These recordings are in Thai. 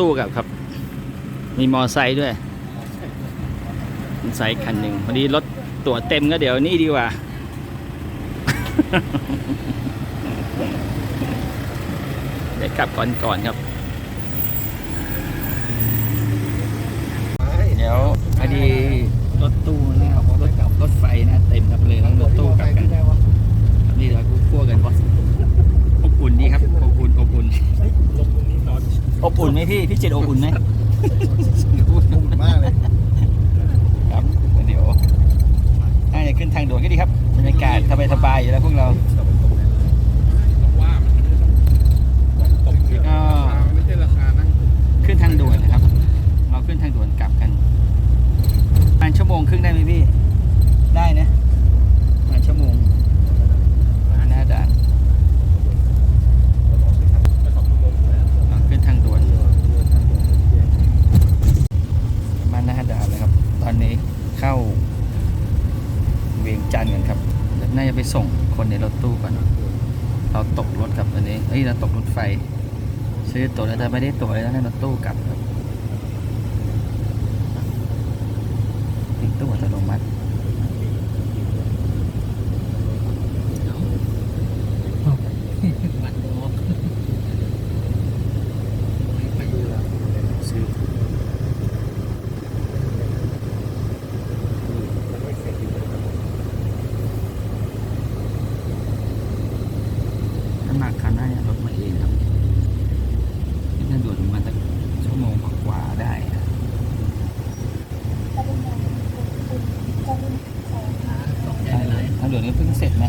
ตู้กลับครับ มีมอไซค์ด้วยมอไซค์คันหนึ่งพอดีรถตั๋วเต็มก็เดี๋ยวนี่ดีกว่า เดี๋ยวกลับก่อนก่อนครับ เดี๋ยวพอดีรถตู้นะครับรถรถไฟนะเต็มครับเลยต้งรถตู้กลับกันนี่เราคั่วกันบอสอบอุ่นดีครับอบอุ่นอบอุ่น อบอุ่นไหมพี่พี่เจดอบอุ่นไหมอุ่นมากเลยครับเดี๋ยวน่าจะขึ้นทางด่วนก็ดีครับบรรยากาศสบายๆอยู่แล้วพวกเราก็ไม่ใช่ราคานั่งขึ้นทางด่วนนะครับ เราขึ้นทางด่วนกลับกันประมาณชั่วโมงครึ่งได้ไหมพี่ ได้นะประมาณชั่วโมงหน้าด่านเราขึ้นทางด่วนมาหน้าด่านเลยครับ ตอนนี้เข้าเวียงจันทร์กันครับเดี๋ยวน่า จะไปส่งคนในรถตู้ก่อน เราตกรถกลับตอนนี้เฮ้ย เราตกรถไฟ ซื้อตั๋วแล้วแต่ไม่ได้ตั๋วเลยนะนั่งรถตู้กลับครับติดตู้อัตโนมัติซื้อถ้ามาคันหน้าเนี่ยรถมาเองครับ นี่ทางด่วนประมาณสักชั่วโมงกว่าๆได้นะทางด่วนทางด่วนนี้เพิ่งเสร็จไหม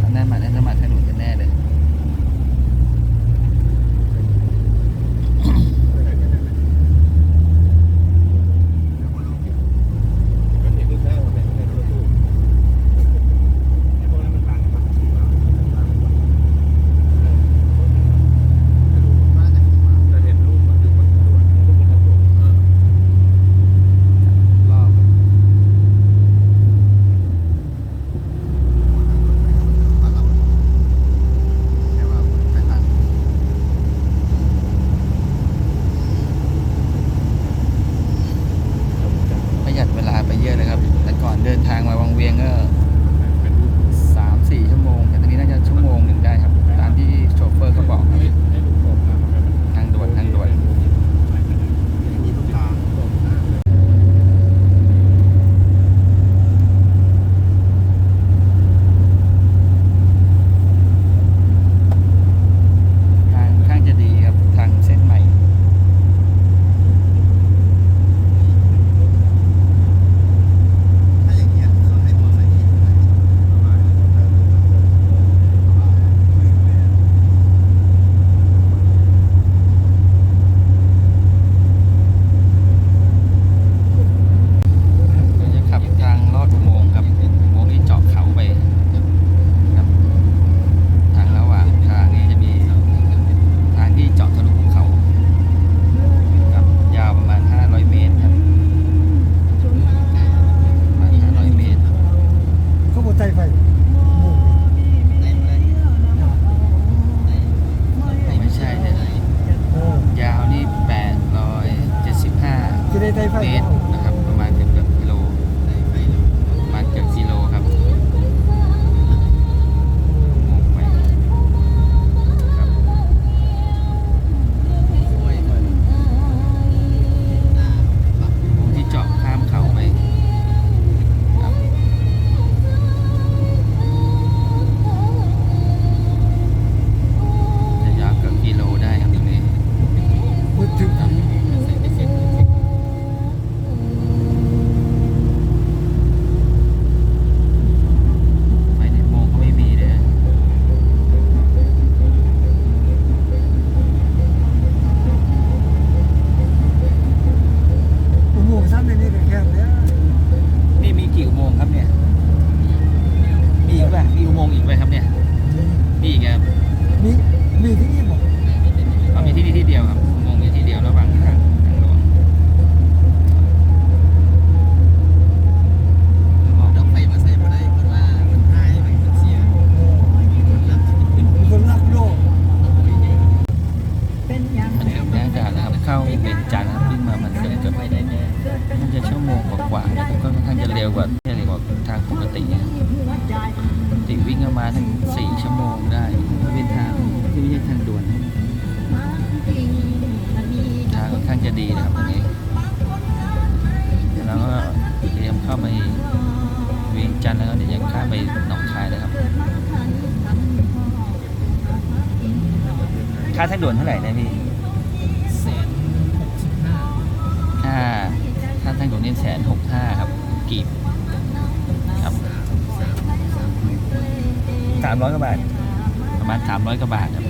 ทางนั้นมาน่าจะมาทางด่วนกันแน่เลย ก็เห็นรูปได้ว่าเป็นในรถตู้ไอ้พวกนั้นมันบังกันปะจะเห็นรูปมันอยู่บนด่วนรูปบนทางด่วนเออ รอบประหยัด เยอะเลยครับ แต่ก่อนเดินทางมาวังเวียงก็ เป็นรูป สามสี่ชั่วโมง แต่ตอนนี้น่าจะชั่วโมงหนึ่งได้ครับ ตามที่โชเฟอร์เขาบอกครับ ให้รูปผมนะมันเป็น ทางด่วนทางด่วน มีทุกทาง ทางข้างจะดีครับ ทางเส้นใหม่ ถ้าอย่างเงี้ยเขาให้ตัวใส่ที่เราจะขับทางลอดอุโมงค์ครับอุโมงค์ที่เจาะเขาไปครับทางระหว่างทางนี้จะมีทางที่เจาะทะลุภูเขาครับยาวประมาณ 500 เมตรครับประมาณ500 เมตร เขาบอกใจไฟมุ่ง ไม่ใช่เนี่ย เออยาวนี่ 875 จ วกว่าเนี่ยเลยกว่าทางปกติเนี่ยปกติวิ่งประมาณถึงสี่ชั่วโมงได้เป็นทางที่ไม่ใช่ทางด่วนทางค่อนข้างจะดีนะครับตรงนี้แล้วก็เตรียมเข้าไปเวียงจันทร์แล้วก็เดี๋ยวยังข้ามไปหนองคายนะครับค่าทางด่วนเท่าไหร่นะพี่แสนหกสิบห้าค่าค่าทางด่วนนี่แสนหกห้าครับ กีบครับสามร้อยกว่าบาทประมาณสามร้อยกว่าบาทครับ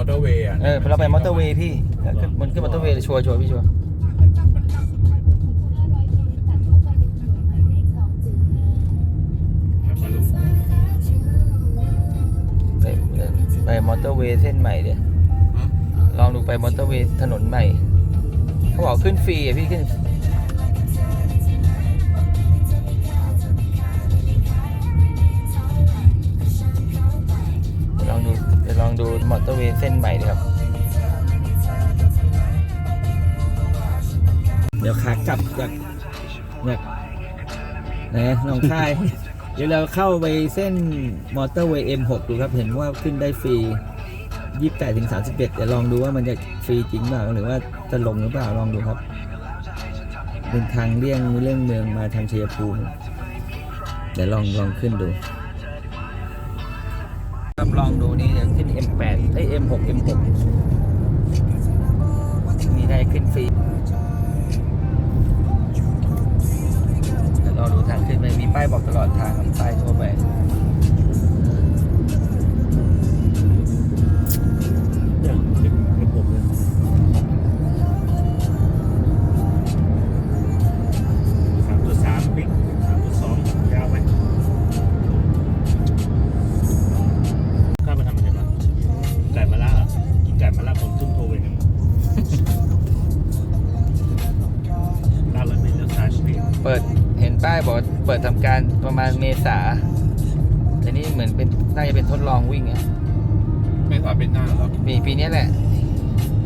อเตอร์เวย์อะเออเราไปมอเตอร์เวย์พี่ขึ้นมันขึ้นมอเตอร์เวย์เลยชัวร์ชัวร์พี่ชัวร์ครับมาลูกไปไปมอเตอร์เวย์เส้นใหม่เดี๋ยวลองดูไปมอเตอร์เวย์ถนนใหม่ เขาบอกขึ้นฟรีอะพี่ขึ้น องดูมอเตอร์เวย์เส้นใหม่ดีครับ เดี๋ยวขากลับจากจากนะหนองคาย เดี๋ยวเราเข้าไปเส้นมอเตอร์เวย์ M6 ดูครับ เห็นว่าขึ้นได้ฟรี 28ถึง31เดี๋ยวลองดูว่ามันจะฟรีจริงเปล่าหรือว่าจะลงหรือเปล่าลองดูครับ เป็นทางเลี่ยงเลี่ยงเมืองมาทางชัยภูมิเดี๋ยวลองลองขึ้นดู ครับลองดูนี่เดี๋ยขึ้น M8 ไอ้ M6 M6 มีได้ขึ้นฟรีเดี๋ยวรอดูทางขึ้นไปมีป้ายบอกตลอดทางครับป้ายทั่วไป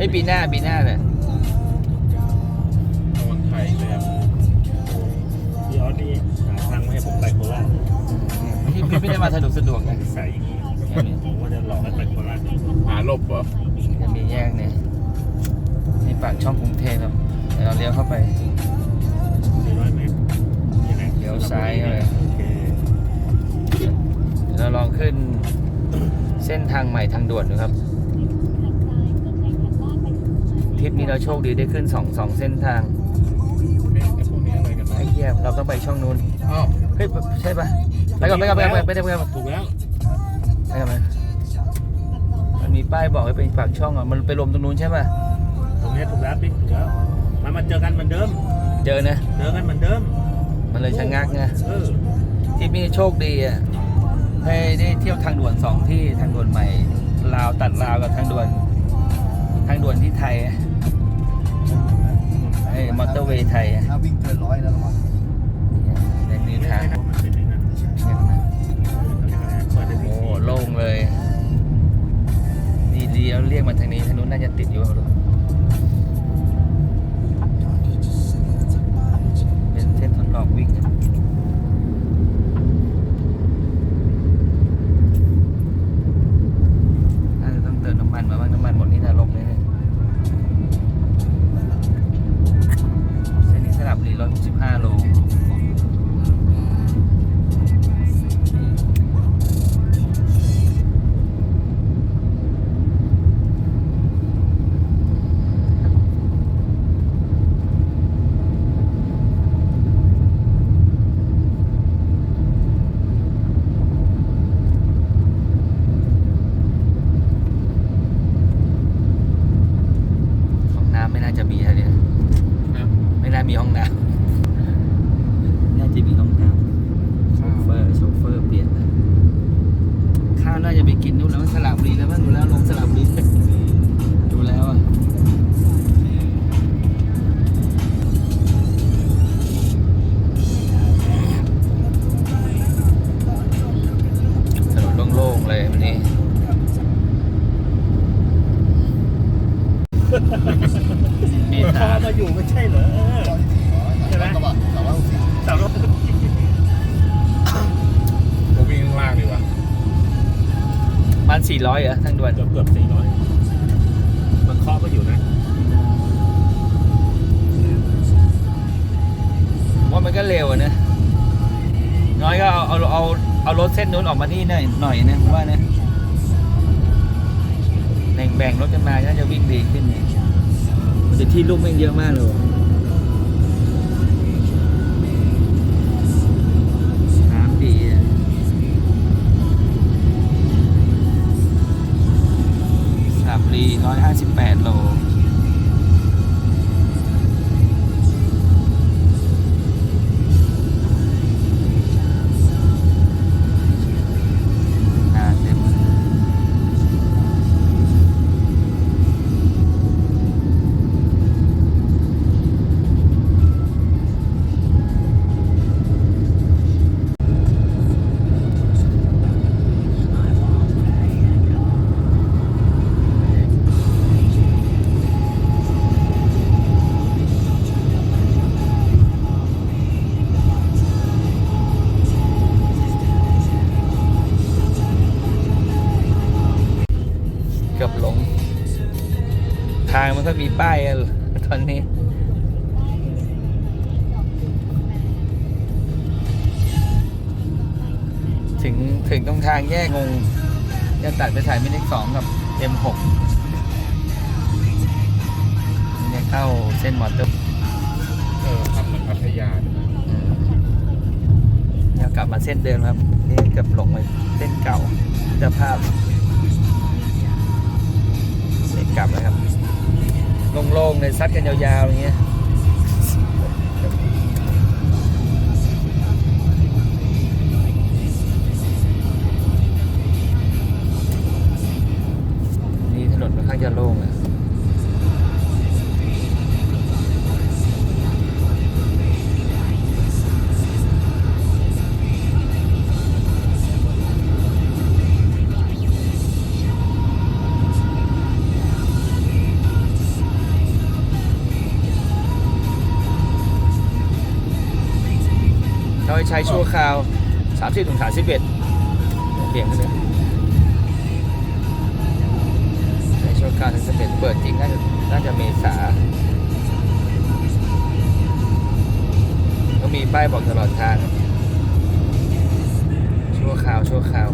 ไอ้ยปีหน้าปีหน้าแหละตะวันไทยเลยครับพี่ออสนี่หาทางไม่ให้ผมไปโคราชพี่พี่ไม่ได้มาสะดวกสะดวกนะใส่อย่างนี้ผมว่าจะหลอกให้ไปโคราชหาหลบเหรอจะมีแยกเนี่ยนี่ปากช่องกรุงเทพครับเดี๋ยวเราเลี้ยวเข้าไปสี่ร้อยเมตรนี่แหละเลี้ยวซ้ายเข้าไปโอเคเดี๋ยวเราลองขึ้นเส้นทางใหม่ทางด่วนดูครับท ริปนี้เราโชคดีได้ขึ้นสองสองเส้นทางไอ้ไอ้พวกนี้อะไรกันไอ้เหี้ยเราต้องไปช่องนู้นอ้าวเฮ้ยใช่ปะไปก่อนไปก่อนไปก่อนไปก่อนไปก่อนไปก่อนถูกแล้วไปก่อนไปมันมีป้ายบอกให้เป็นปากช่องอะมันไปลมตรงนู้นใช่ปะตรงนี้ถูกแล้วปิ๊กถูกแล้วมามาเจอกันเหมือนเดิมเจอนะเจอกันเหมือนเดิมมันเลยชะงักนะเออทริปนี้โชคดีอะให้ได้เที่ยวทางด่วนสองที่ทางด่วนใหม่ลาวตัดลาวกับทางด่วนทางด่วนที่ไทยอะไอ้มอเตอร์เวย์ไทยอะถ้าวิ่งเกินร้อยแล้วหรอในนี้ทางมันเป็นอ ย่างนั้นเปิดได้โอ้โล่งเลยนี่เลี้ยวเรียกมาทางนี้ทางนู้นน่าจะติดอยู่ครับเป็นเส้นทดลองวิ่ง มีห้องน้ำน่าจะมีห้องน้ำโชเฟอร์โชเฟอร์เปลี่ยนนะข้าวน่าจะไปกินนู้นแล้วสลับุรีแล้วบ้างดูแล้ว ร้อยเหรอทางด่วนเกือบเกือบสี่ร้อยมันเคาะก็อยู่นะว่ามันก็เร็วนะน้อยก็เอาเอาเอาเอารถเส้นนู้นออกมาที่หน่อยหน่อยนะผว่านะแบ่งแบ่งรถกันมาน่าจะวิ่งดีขึ้นเนี่ยแต่ที่ลูกไม่เยอะมากเลย 58 โล ทางมันก็มีป้ายอะตอนนี้ ถึงถึงตรงทางแยกงง จะตัดไปถ่ายมินิสองกับ M6 นี่เข้าเส้นมอเตอร์เออทำเหมือนพัทยาเลยนะอืมเดี๋ยวกลับมาเส้นเดิมครับ นี่เกือบหลงไปเส้นเก่าเจะภาพเส้นกลับแล้วครับ โล่งๆเลยซัดกันยาวๆอย่างเงี้ย ใช้ชั่วคราว 30ถึง31เปลี่ยนกันเลยใช้ชั่วคราวถึง31เปิดจริงน่าจะน่าจะเมษาก็มีป้ายบอกตลอดทางชั่วคราวชั่วคราว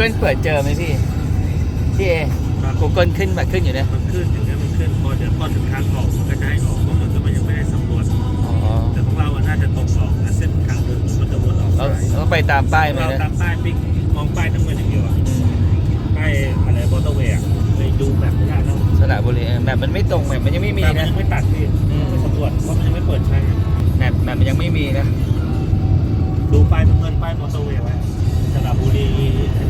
Google เปิดเจอไหมพี่พี่เอ Google ขึ้นแบบขึ้นอยู่เนี่ยมันขึ้นอย่างเงี้ยมันขึ้นพอเดี๋ยวพอถึงทางออกมันก็จะให้ออกเพราะมันก็มันยังไม่ได้สำรวจอ๋อแต่ของเราอะน่าจะตรงออกนะเส้นทางเดินมันจะวนออกเราซ้ายเราต้องไปตามป้ายไหมเรานะตามป้ายปิ๊กมองป้ายทั้งหมดอย่างเดียวอะอืมป้ายอะไรมอเตอร์เวย์อะเลยดูแบบไม่ได้แล้วสระบุรีเออแบบมันไม่ตรงแบบมันยังไม่มีแต่มันนะ ยังไม่ตัดพี่อืม ไม่สำรวจเพราะมันยังไม่เปิดใช้ไงแบบแบบมันยังไม่มีนะ ดูป้ายเงินป้ายมอเตอร์เวย์ไว้สระบุรี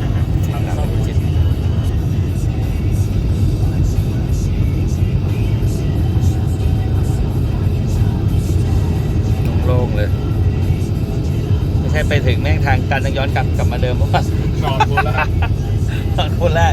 นั่น เลย ไม่ใช่ไปถึงแม่งทางการย้อนกลับกลับมาเดิมเพราะว่านอนคนละนอนคนละ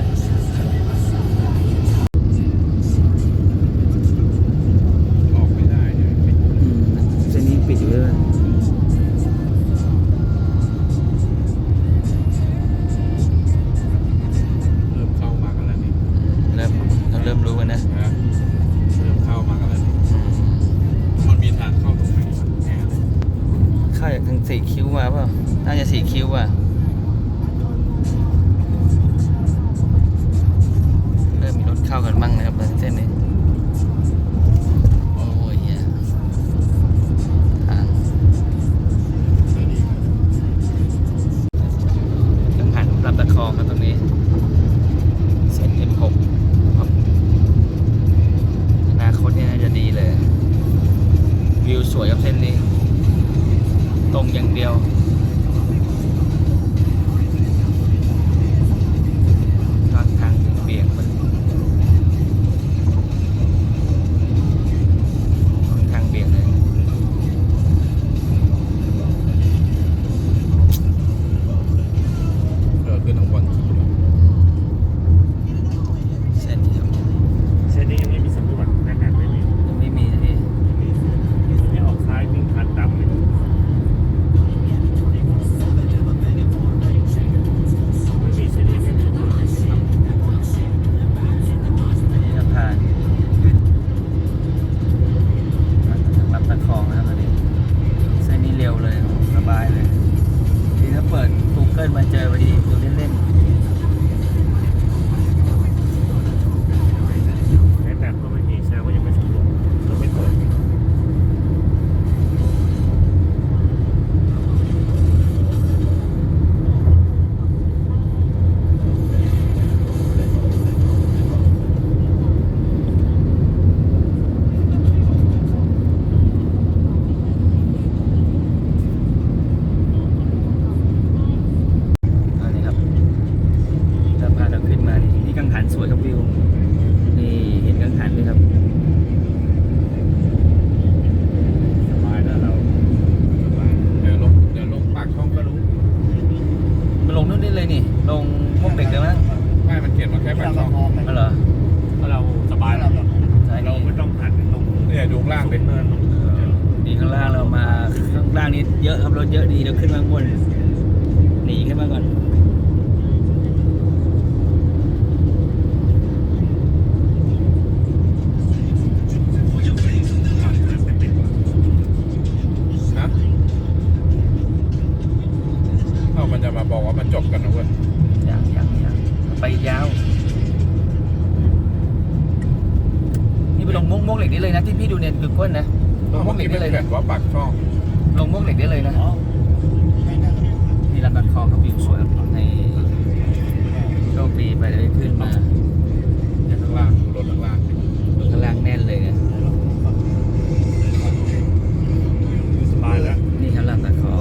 ากันบ้างนะ นู่นนี่เลยนี่ ลงพวกเด็กเลยมั้งไม่มันเขียนมาแค่ปากช่องนั่เหรอเพาเราสบายเราเราไม่ต้องหันลงเนี่ยดูล่างเป็นเนินนี่ข้างล่างเรามาข้างล่างนี้เยอะครับรถเยอะดีเราขึ้นมาบนหนีขึ้นมาก่อน ใน Google นะลงพวกเหล็กได้เลยนะว่าปากช่องลงพวกเหล็กได้เลยนะมีรันดอทคอมเขาบิวสวยในโชคดีไปเลยขึ้นมาข้างล่างรถข้างล่างรถข้างล่างแน่นเลยนะสบายแล้วนี่ครับรันดอทคอ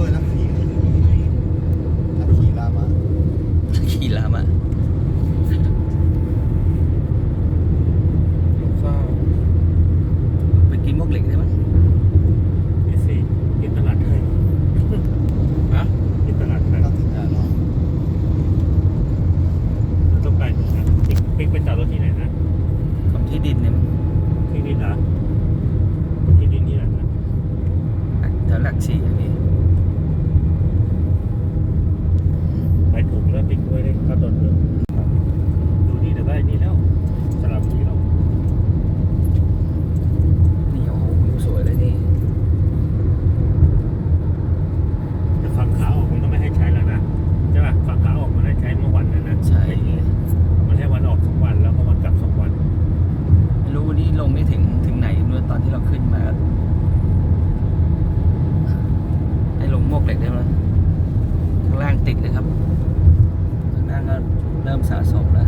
เหล็กเรียบร้ข้างล่างติดเลยครับข้างล่างก็เริ่มสะสมแล้ว